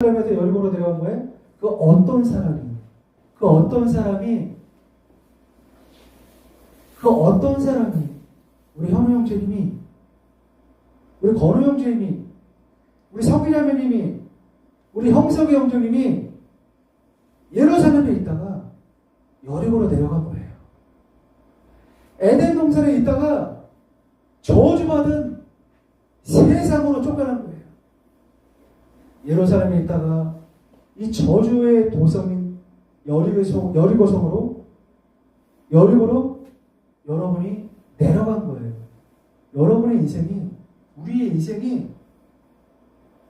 예루살렘에서 여리고로 데려간 거예요? 그 어떤 사람이 그 어떤 사람이 그 어떤 사람이 우리 현우 형제님이 우리 건우 형제님이 우리 성기 자매님이 우리 형석이 형제님이 예루살렘에 있다가 여리고로 내려간 거예요. 에덴 동산에 있다가 저주받은 세상으로 쫓겨난 거예요. 예루살렘에 있다가 이 저주의 도성인 여리고성, 여리고성으로 여리고로 여러분이 내려간 거예요. 여러분의 인생이 우리의 인생이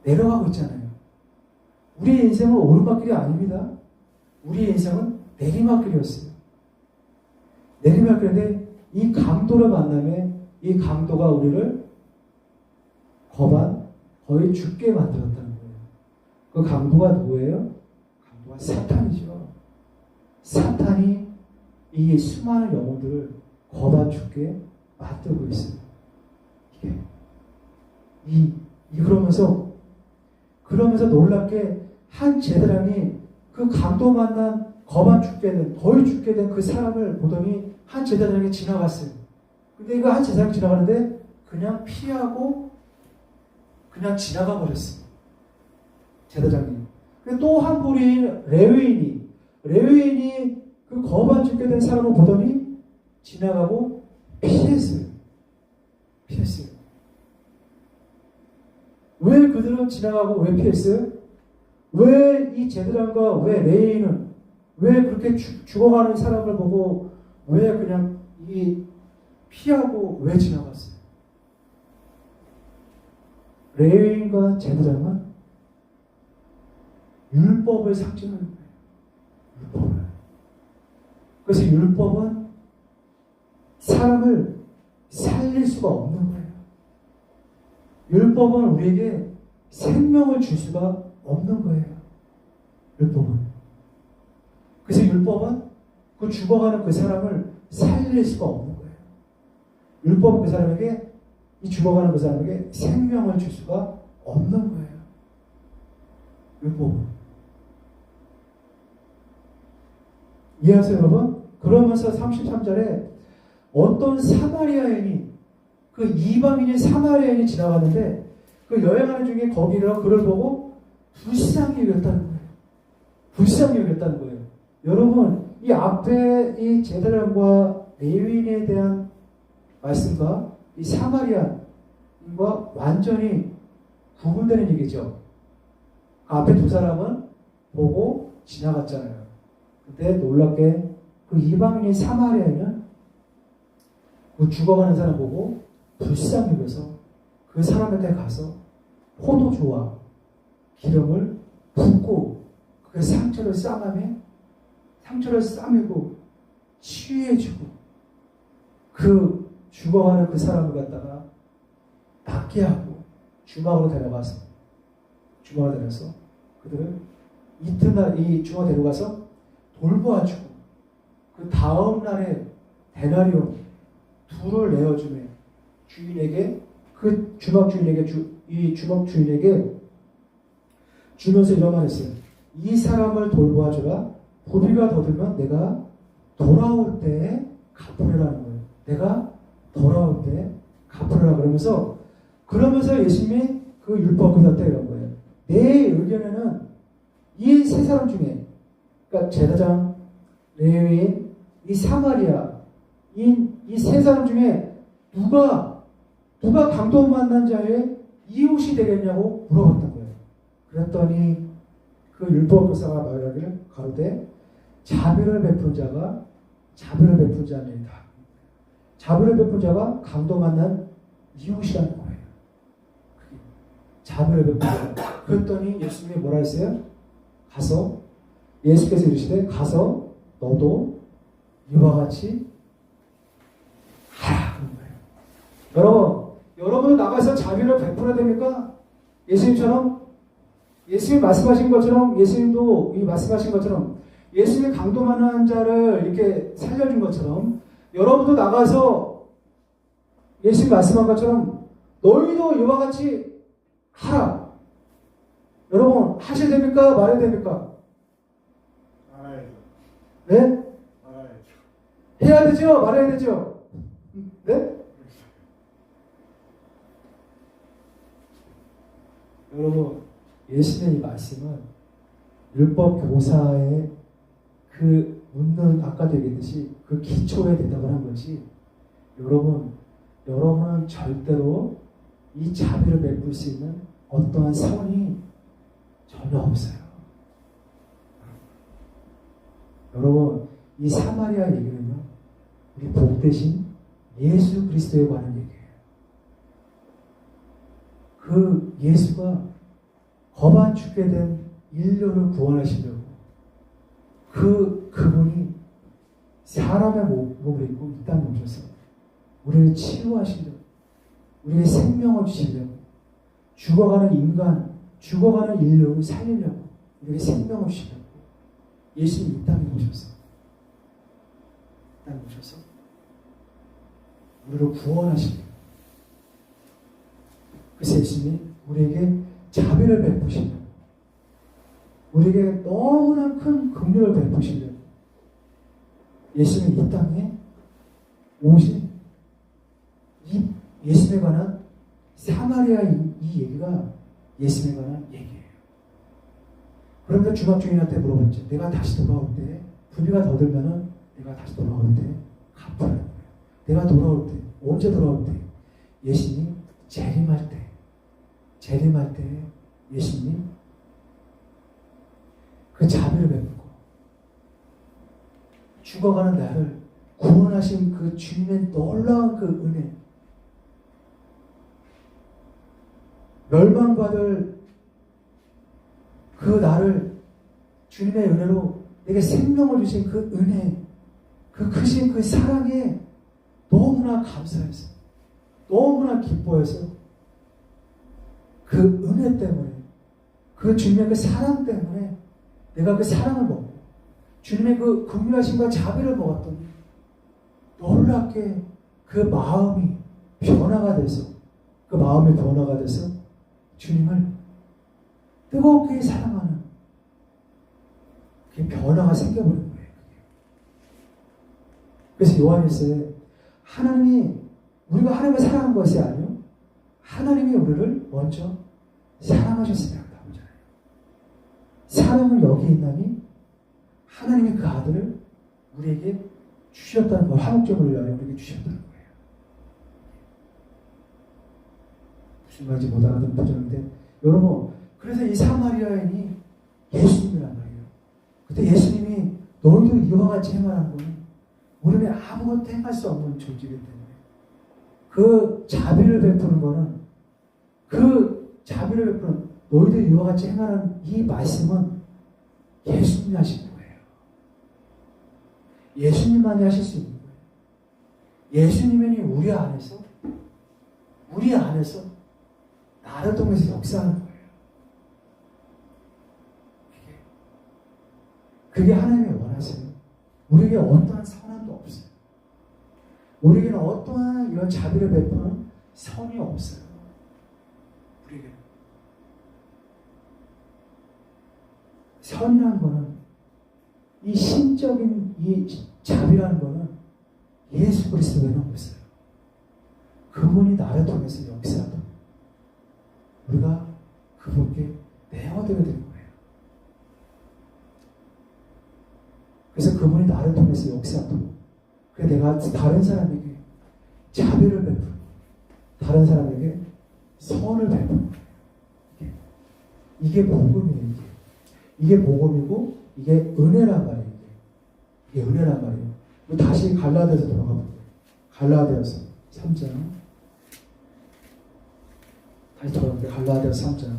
내려가고 있잖아요. 우리의 인생은 오르막길이 아닙니다. 우리의 인생은 내리막길이었어요. 내리막길인데 이 강도를 만남에 이 강도가 우리를 거반 거의 죽게 만들었다는 거예요. 그 강도가 누구예요? 강도가 사탄이죠. 사탄이 이 수많은 영혼들을 거반 죽게 만들고 있어요. 이게 이, 이 그러면서 그러면서 놀랍게 한 제사장이 그 강도 만난 거반 죽게 된 거의 죽게 된 그 사람을 보더니 한 제사장이 지나갔어요. 근데 이거 한 제사장이 지나가는데 그냥 피하고 그냥 지나가 버렸어요. 제사장님. 또한 분이 레위인이 레위인이 그 거반 죽게 된 사람을 보더니 지나가고 피했어요. 피했어요. 왜 그들은 지나가고 왜 피했어요? 왜 이 제사장과 왜 레위인은 왜 그렇게 죽, 죽어가는 사람을 보고 왜 그냥 이 피하고 왜 지나갔어요? 레위인과 제사장은 율법을 상징하는 거예요. 율법을. 그래서 율법은 사람을 살릴 수가 없는 거예요. 율법은 우리에게 생명을 줄 수가 없는 거예요. 율법은. 그래서 율법은 그 죽어가는 그 사람을 살릴 수가 없는 거예요. 율법은 그 사람에게 이 죽어가는 그 사람에게 생명을 줄 수가 없는 거예요. 율법은. 이해하세요, 여러분? 그러면서 33절에 어떤 사마리아인이 그 이방인의 사마리아인이 지나가는데 그 여행하는 중에 거기를 그를 보고 불쌍히 여겼다는 거예요. 불쌍히 여겼다는 거예요. 여러분, 이 앞에 이 제사장과 레위인에 대한 말씀과 이 사마리아인과 완전히 구분되는 얘기죠. 앞에 두 사람은 보고 지나갔잖아요. 근데 놀랍게 그 이방인의 사마리아인은 그 죽어가는 사람 보고 불쌍히 여겨서 그 사람한테 가서 포도주와 기름을 붓고 그 상처를 싸매며 상처를 싸매고 치유해주고 그 죽어가는 그 사람을 갖다가 낫게 하고 주막으로 데려가서 주막으로 데려서 그들을 이튿날 이 주막 데려가서 돌보아주고 그 다음 날에 데나리온 둘을 내어주며 주인에게 그 주막 주인에게 주, 이 주막 주인에게 주면서 이런 말 했어요. 이 사람을 돌보아주라. 고비가 더 들면 내가 돌아올 때 갚으려라는 거예요. 내가 돌아올 때 갚으려라 그러면서 그러면서 예수님이 그 율법 이런 거예요. 내 의견에는 이 세 사람 중에 그러니까 제사장, 레위인, 이 사마리아 이 세 사람 중에 누가 누가 강도 만난 자의 이웃이 되겠냐고 물어봤던 거예요. 그랬더니 그 율법 교사가 말하기를 가로되 자비를 베푼 자가 자비를 베푼 자입니다. 자비를 베푼 자가 강도 만난 이웃이라는 거예요. 자비를 베푼 자. 그랬더니 예수님이 뭐라 했어요? 가서 예수께서 이르시되 가서 너도 이와 같이 하라 그런 거예요. 여러분, 여러분 나가서 자비를 베풀어야 됩니까? 예수님처럼 예수님 말씀하신 것처럼 예수님도 이 말씀하신 것처럼 예수님이 강도 많은 자를 이렇게 살려준 것처럼 여러분도 나가서 예수님 말씀한 것처럼 너희도 이와 같이 하라. 여러분 하셔야 됩니까? 말해야 됩니까? 알아야죠. 네? 알아야죠. 해야 되죠? 말해야 되죠? 네? 여러분 예수님의 이 말씀은 율법 교사의 그 묻는 아까도 얘기했듯이 그 기초에 대답을 한 거지 여러분 여러분은 절대로 이 자비를 베풀 수 있는 어떠한 선이 전혀 없어요. 여러분 이 사마리아 얘기는요 우리 복 대신 예수 그리스도에 관한 얘기예요. 그 예수가 거반 죽게 된 인류를 구원하시려고 그 그분이 사람의 몸- 몸을 입고 이 땅에 오셔서 우리를 치유하시려고 우리의 생명을 주시려고 죽어가는 인간 죽어가는 인류를 살리려고 우리에게 생명을 주시려고 예수님 이 땅에 이 땅에 오셔서 우리를 구원하시려고 그래서 예수님이 우리에게 자비를 베푸시려고 우리에게 너무나 큰 긍휼을 베푸시려고 예수님이 이 땅에 오신 이 예수님에 관한 사마리아 이, 이 얘기가 예수님에 관한 얘기예요. 그러니까 주막 주인한테 물어봤죠. 내가 다시 돌아올 때 부비가 더 들면은 내가 다시 돌아올 때 갚으라는 거예요. 내가 돌아올 때 언제 돌아올 때 예수님 재림할 때 재림할 때 예수님 그 자비를 베풀고 죽어가는 나를 구원하신 그 주님의 놀라운 그 은혜 멸망받을 그 나를 주님의 은혜로 내게 생명을 주신 그 은혜 그 크신 그 사랑에 너무나 감사해서 너무나 기뻐해서 그 은혜 때문에 그 주님의 그 사랑 때문에 내가 그 사랑을 먹고 주님의 그 긍휼하심과 자비를 먹었더니 놀랍게 그 마음이 변화가 돼서 그 마음의 변화가 돼서 주님을 뜨겁게 사랑하는 그 변화가 생겨버린 거예요. 그래서 요한일서에 하나님이 우리가 하나님을 사랑한 것이 아니요 하나님이 우리를 먼저 사랑하셨습니다. 사랑을 여기 있나니 하나님이 그 아들을 우리에게 주셨다는 걸 위하여 우리에게 주셨다는 거 예요. 무슨 말인지 못 알아듣는 표정인데 여러분 그래서 이 사마리아인이 예수님이란 말이에요. 그때 예수님이 너희도 이와 같이 행하라는 거는 우리는 아무것도 행할 수 없는 존재이기 때문에 그 자비를 베푸는 거는 그 자비를 베푸는 너희도 이와 같이 행하라는 이 말씀은 예수님이 하시는 거예요. 예수님만이 하실 수 있는 거예요. 예수님이 우리 안에서 우리 안에서 나를 통해서 역사하는 거예요. 그게, 하나님의 원하세요. 우리에게 어떠한 선함도 없어요. 우리에게는 어떠한 이런 자비를 베푸는 선이 없어요. 우리에게는. 선이라는 거는 이 신적인 이 자비라는 거는 예수 그리스도 외에는 없어요. 그분이 나를 통해서 역사하다. 우리가 그분께 내어드려 드린 거예요. 그래서 그분이 나를 통해서 역사하도록 그래 내가 다른 사람에게 자비를 베풀고 다른 사람에게 선을 거예요. 이게, 복음이에요. 이게. 이게 복음이고 이게 은혜란 말이에요. 이게, 은혜란 말이에요. 다시 갈라디아서 돌아가 볼게요. 갈라디아서 3장 다시 돌아갈게요. 갈라디아서 3장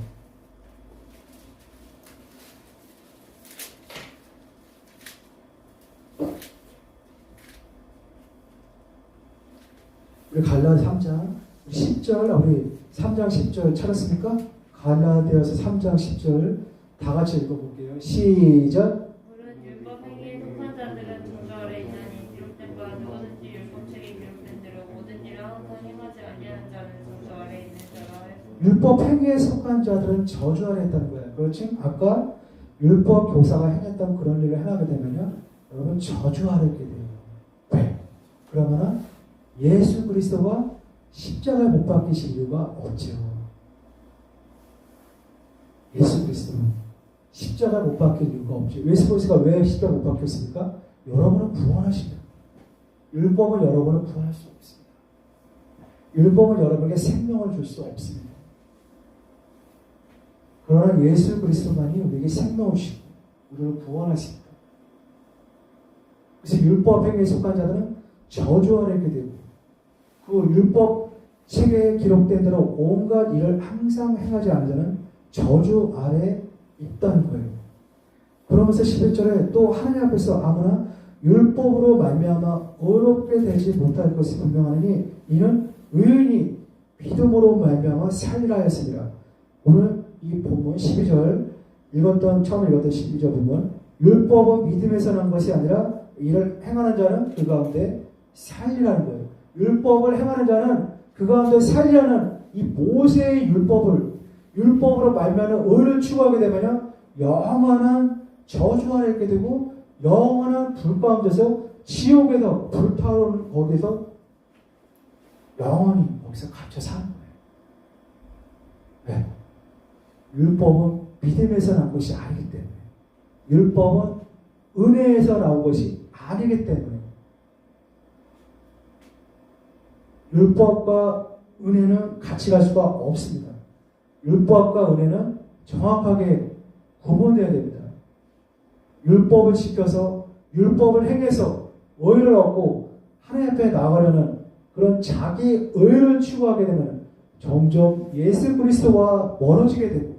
우리 갈라디아 3장 10절 우리 3장 10절 찾았습니까? 갈라디아서 3장 10절 다 같이 읽어볼게요. 시작. 물은 율법 행위에 속한 자들은 종교 아래 있나니 기록된 바 누구든지 율법책에 기록된 대로 모든 일을 항상 행하지 아니하는 자는 종교 아래 있는 자라 하였습니다. 율법 행위에 속한 자들은 저주 아래 있다는 거예요. 그렇지? 아까 율법 교사가 행했던 그런 일을 행하게 되면요. 여러분 저주 아래 있게 돼요. 왜? 그러면은 예수 그리스도가 십자가에 못 박히실 이유가 없죠. 예수 그리스도는 십자가에 못 박힐 이유가 없죠. 예수 그리스도가 왜 십자가에 못 박혔습니까? 여러분은 구원하십니다. 율법은 여러분은 구원할 수 없습니다. 율법은 여러분에게 생명을 줄 수 없습니다. 그러나 예수 그리스도만이 우리에게 생명을 주시고 우리를 구원하십니다. 그래서 율법 행위에 속한 자들은 저주 아래 있게 되고 그 율법 책에 기록된 대로 온갖 일을 항상 행하지 않은 자는 저주 아래 있다는 거예요. 그러면서 11절에 또 하나님 앞에서 아무나 율법으로 말미암아 어렵게 되지 못할 것이 분명하니 이는 의인이 믿음으로 말미암아 살리라 했습니다. 오늘 이 본문 12절 읽었던 처음 읽었던 12절 본문 율법은 믿음에서 난 것이 아니라 이를 행하는 자는 그 가운데 살리라는 거예요. 율법을 행하는 자는 그 가운데 살리라는 이 모세의 율법을 율법으로 말미암아 의를 추구하게 되면요 영원한 저주 아래 있게 되고 영원한 불 가운데서 지옥에서 불타오르는 거기서 영원히 거기서 갇혀 사는 거예요. 왜? 율법은 믿음에서 난 것이 아니기 때문에 율법은 은혜에서 나온 것이 아니기 때문에 율법과 은혜는 같이 갈 수가 없습니다. 율법과 은혜는 정확하게 구분돼야 됩니다. 율법을 지켜서 율법을 행해서 의를 얻고 하나님 앞에 나가려는 그런 자기 의를 추구하게 되면 점점 예수 그리스도와 멀어지게 되고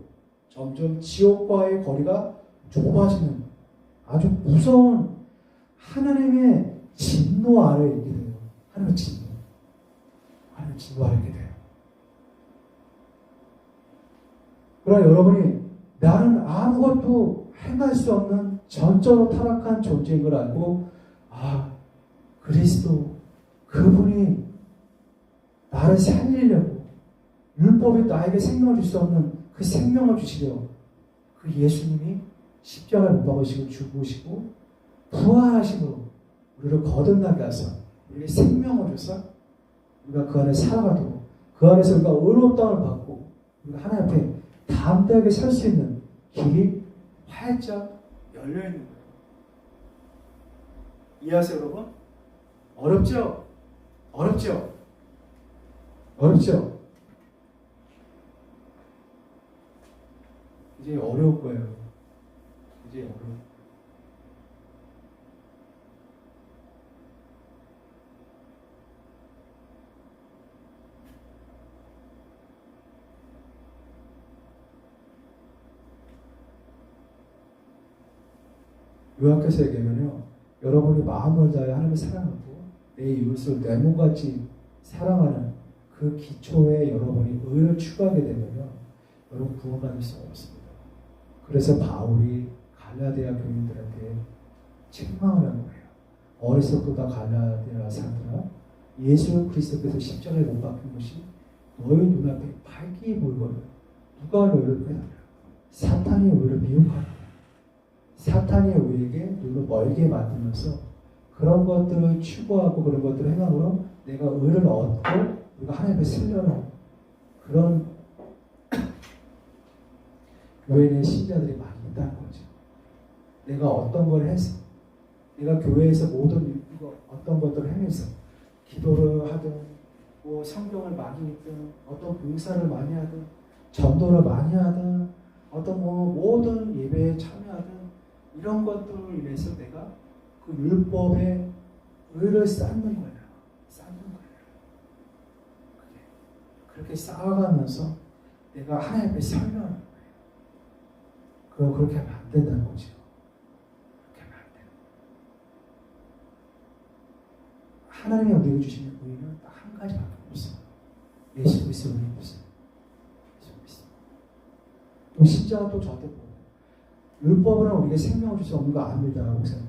점점 지옥과의 거리가 좁아지는 아주 무서운 하나님의 진노 아래 있게 돼요. 하나님의 진노. 하나님의 진노 아래 있게 돼요. 그러나 여러분이 나는 아무것도 행할 수 없는 전적으로 타락한 존재인 걸 알고 아 그리스도 그분이 나를 살리려고 율법이 나에게 생명을 줄 수 없는 그 생명을 주시려 그 예수님이 십자가를 못 박으시고 죽으시고 부활하시고 우리를 거듭나게 하사 우리에게 생명을 줘서 우리가 그 안에 살아가도록 그 안에서 우리가 의롭다움을 받고 우리가 하나님 앞에 담대하게 설수 있는 길이 활짝 열려 있는 거예요. 이해하세요, 여러분? 어렵죠? 어렵죠? 어렵죠? 이제 어려울 거예요. 이제 어려울 요약해서 얘기하면요. 여러분이 마음을 다해 하나님을 사랑하고 내 이웃을 내 몸같이 사랑하는 그 기초에 여러분이 의를 추구하게 되면요. 여러분 구원받을 수 없습니다. 그래서 바울이 갈라디아 교인들한테 책망을 한 거예요. 어리석도다 갈라디아 사람들아 예수 그리스도께서 십자가에 못 박힌 것이 너희 눈앞에 밝게 보이거든. 누가 너희를 꾀하냐? 사탄이 우리를 미혹하라. 사탄이 우리에게 눈을 멀게 만들면서 그런 것들을 추구하고 그런 것들을 행함으로 내가 의를 얻고 우리가 하나님을 쓰려는 그런 교회 내 신자들이 많이 있다는 거죠. 내가 어떤 걸 해서 내가 교회에서 모든 어떤 것들을 행해서 기도를 하든 뭐 성경을 많이 읽든 어떤 봉사를 많이 하든 전도를 많이 하든 어떤 뭐 모든 예배에 참여하든 이런 것들을 인해서 내가 그 율법의 의를 쌓는 거예요. 쌓는 거예요. 그게 그렇게 쌓아가면서 내가 하나님 앞에 설명 그럼 그렇게 하면 안 된다는 거죠. 그렇게 하면 안 돼요. 하나님이 우리에게 주시는 의는 딱 한 가지밖에 없어요. 예수 그리스도 의는 없어요. 예수 그리스도. 또 신자가 또 저한테 보고 율법으로는 우리에게 생명을 줄 수 없는 거 압니다, 목사님.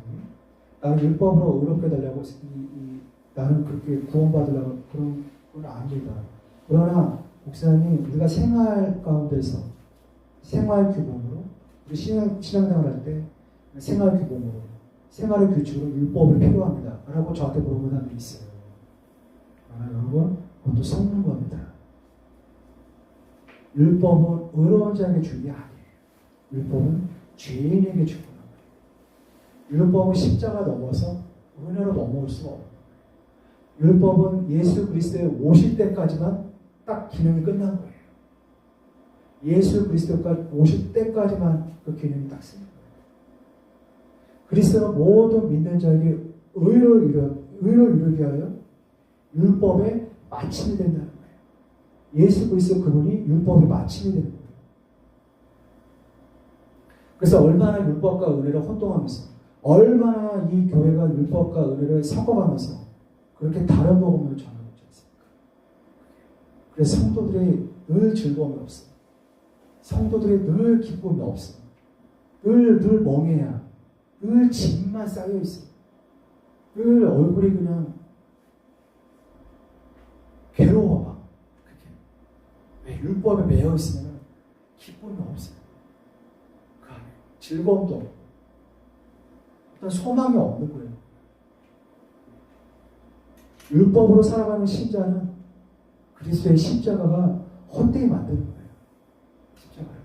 나는 율법으로 의롭게 되려고 이, 이, 나는 그렇게 구원받으려고 그런 건 아닙니다. 그러나 목사님 우리가 생활 가운데서 생활 우리 신앙, 신앙생활 할때 생활 규범으로, 생활의 규칙으로 율법을 필요합니다. 라고 저한테 물어보는 사람들이 있어요. 아, 여러분, 그것도 속는 겁니다. 율법은 의로운 자에게 주는 게 아니에요. 율법은 죄인에게 주는 거예요. 율법은 십자가 넘어서 은혜로 넘어올 수가 없어요. 율법은 예수 그리스도의 오실 때까지만 딱 기능이 끝난 거예요. 예수 그리스도가 오실 때까지만 그 기능이 딱 쓰는 거예요. 그리스도는 모든 믿는 자에게 의를 이루, 의를 이루게 하여 율법의 마침이 된다는 거예요. 예수 그리스도 그분이 율법의 마침이 되는 거예요. 그래서 얼마나 율법과 은혜를 혼동하면서 얼마나 이 교회가 율법과 은혜를 섞어가면서 그렇게 다른 복음을 전하고 있지 않습니까? 그래서 성도들이 늘 즐거움이 없어. 성도들이 늘 기쁨이 없어. 늘, 늘 멍해야. 늘 짐만 쌓여 있어. 늘 얼굴이 그냥 괴로워 율법에 매여 있으면 기쁨이 없어요. 그 안에 즐거움도 없고 어떤 소망이 없는 거예요. 율법으로 살아가는 신자는 그리스도의 십자가가 헛되게 만드는 거예요. 십자가를.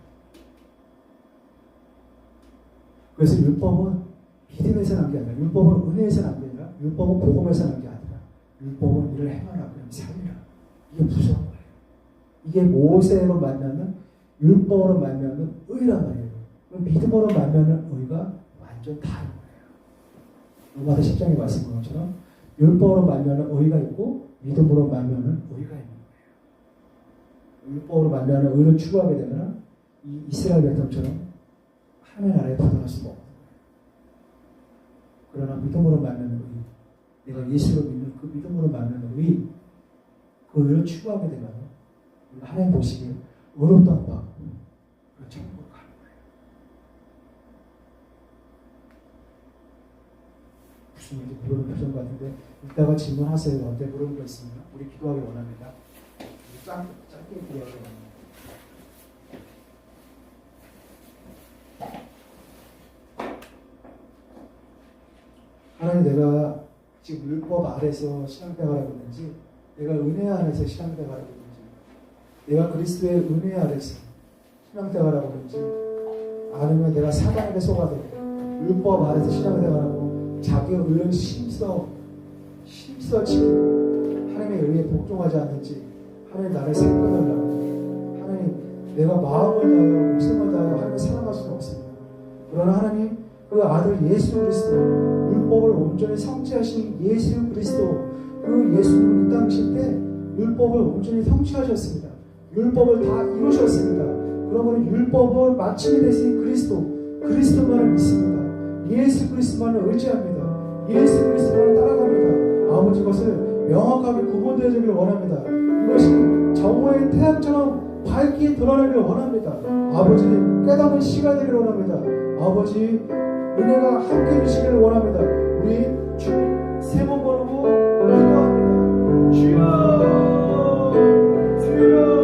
그래서 율법은 믿음에서 난 게 아니라, 율법은 은혜에서 난 게 아니라, 율법은 복음에서 난 게 아니라, 율법은 이를 행하라, 그냥 살리라. 이게 무서운 거예요. 이게 모세로 만나는 율법으로 만나는 의란 말이에요. 그럼 믿음으로 만나는 의가 완전 다른 거예요. 로마서 10장에 말씀한 것처럼 율법으로 만나는 의가 있고 믿음으로 만나는 의가 있는 거예요. 율법으로 만나는 의를 추구하게 되면 이 이스라엘 백성처럼 하나님 나라에 거예요. 그러나 믿음으로 만나는 의, 내가 예수를 믿는 그 믿음으로 만나는 의, 그 의를 추구하게 되면 하나님 보시기에 하고 그런 천국으로. 무슨 일인지 모르는 표정 같은데 이따가 질문하세요. 어때 물어볼 거 있습니다. 우리 기도하기 원합니다. 짧게 기도하기 원합니다. 하나님 내가 지금 율법 아래서 신앙생활하고 있는지 내가 은혜 안에서 신앙생활하고 있는지 내가 그리스도의 은혜 아래서 신앙생활하고 있는지 아니면 내가 사단에게 속아서 율법 아래서 신앙생활하고 자기의 의를 힘써 지키고 하나님의 의에 복종하지 않는지 하나님 나를 생각하려고. 하나님 내가 마음을 다하여 목숨을 다하여 하나님을 사랑할 수는 없습니다. 그러나 하나님 그 아들 예수 그리스도 율법을 온전히 성취하신 예수 그리스도 그 예수님이 이땅 오실 때 율법을 온전히 성취하셨습니다. 율법을 다 이루셨습니다. 그러면 율법을 마침이 되신 그리스도 그리스도만을 믿습니다. 예수 그리스도만을 의지합니다. 예수 그리스도만을 따라갑니다. 아버지 것을 명확하게 구분되어지기를 원합니다. 이것이 정오의 태양처럼 밝게 드러나기를 원합니다. 아버지 깨닫는 시간 되기를 원합니다. 아버지 은혜가 함께 해주시기를 원합니다. 우리 주세번 부르고 기도합니다. 주여 주여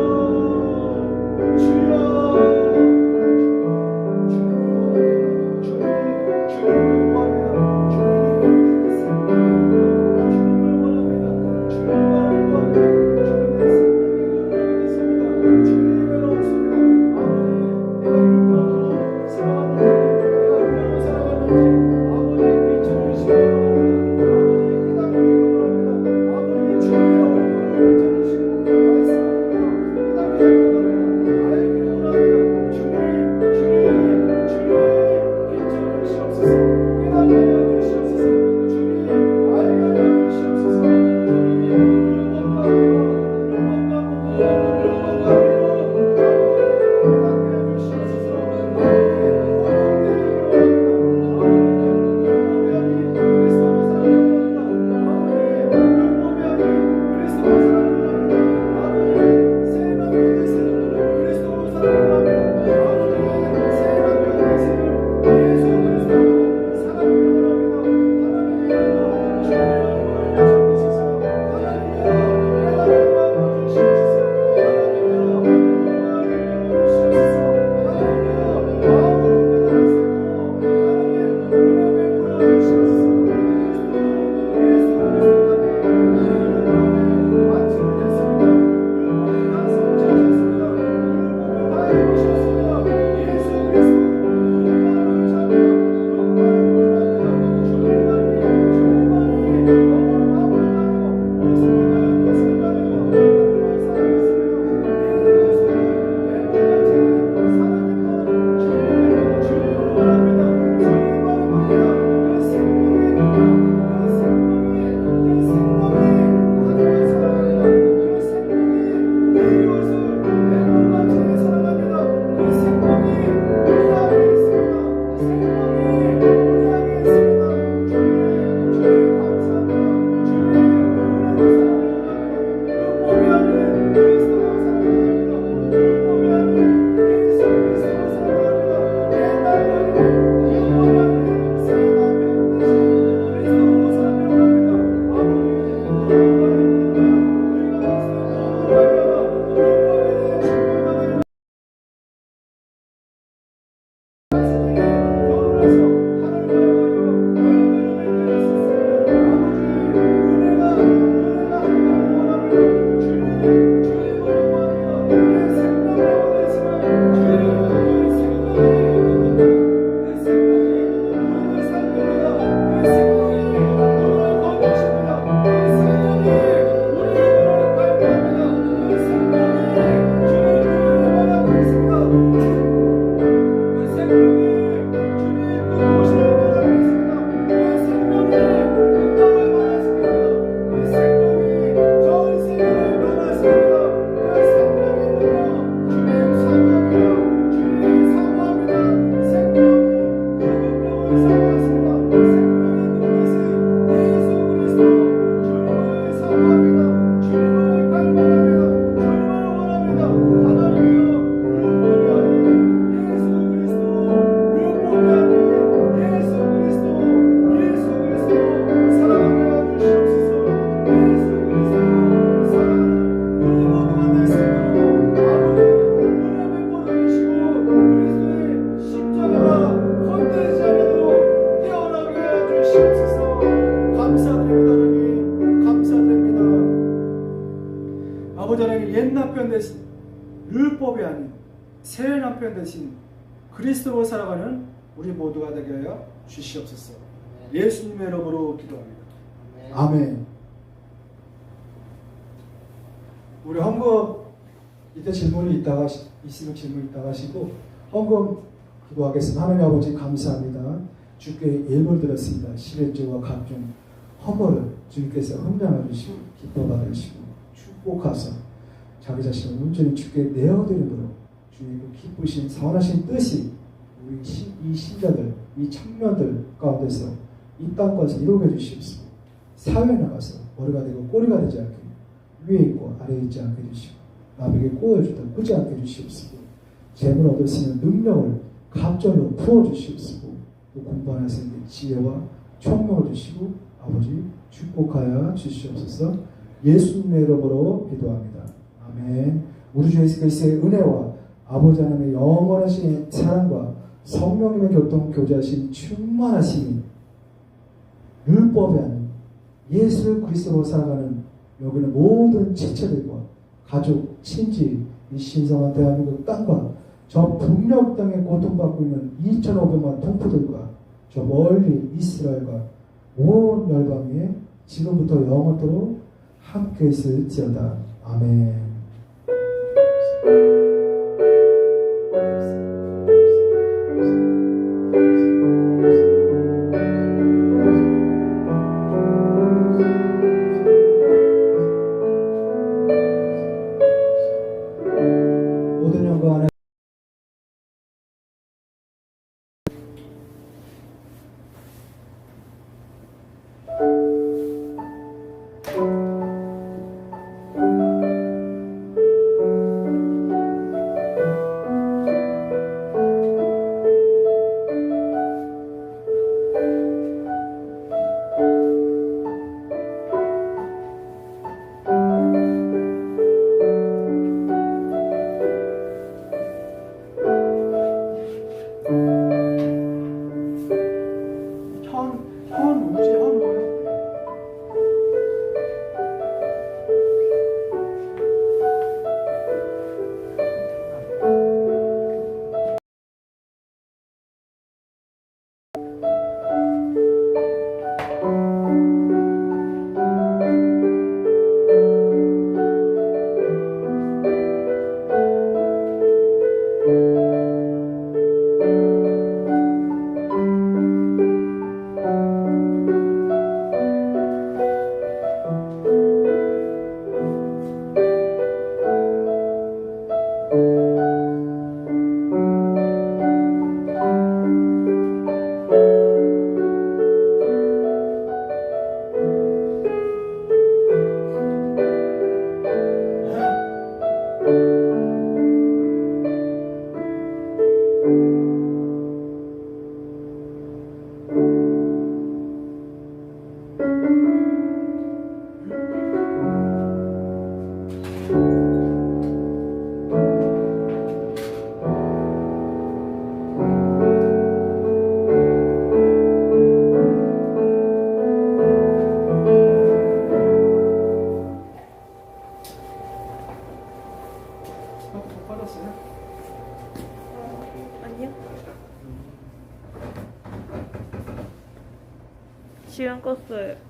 살아가는 우리 모두가 되게 하여 주시옵소서. 예수님의 이름으로 기도합니다. 아멘. 우리 헌금 이때 질문이 있다가 시- 있으면 질문 있다가 하시고 헌금 기도하겠습니다. 하나님 아버지 감사합니다. 주께 예물 드렸습니다. 실현제와 각종 허물을 주님께서 흠량해 주시고 기뻐 받으시고 축복하사 자기 자신을 온전히 주께 내어드림으로 주의 그 기쁘신 선하신 뜻이 우리 신- 이 신자들 이 청년들 가운데서 이 땅까지 이루게 주시옵소서. 사회에 나가서 머리가 되고 꼬리가 되지 않게 위에 있고 아래에 있지 않게 해주시고 남에게 꼬여주다 꾸지 않게 해주시옵소서. 재물 얻을 수 있는 능력을 갑절로 부어주시옵소서. 또 공부하는 선생님 지혜와 총명을 주시고 아버지 축복하여 주시옵소서. 예수님의 이름으로 기도합니다. 아멘. 우리 주 예수 그리스도의 은혜와 아버지 하나님의 영원하신 사랑과 성령님의 교통 교제하신 충만하심이 율법이 아닌 예수 그리스도로 살아가는 여기는 모든 지체들과 가족, 친지, 이 신성한 대한민국 땅과 저 북녘 땅에 고통받고 있는 2,500만 동포들과 저 멀리 이스라엘과 온 열방 위에 지금부터 영원토록 함께 있을지어다. 아멘.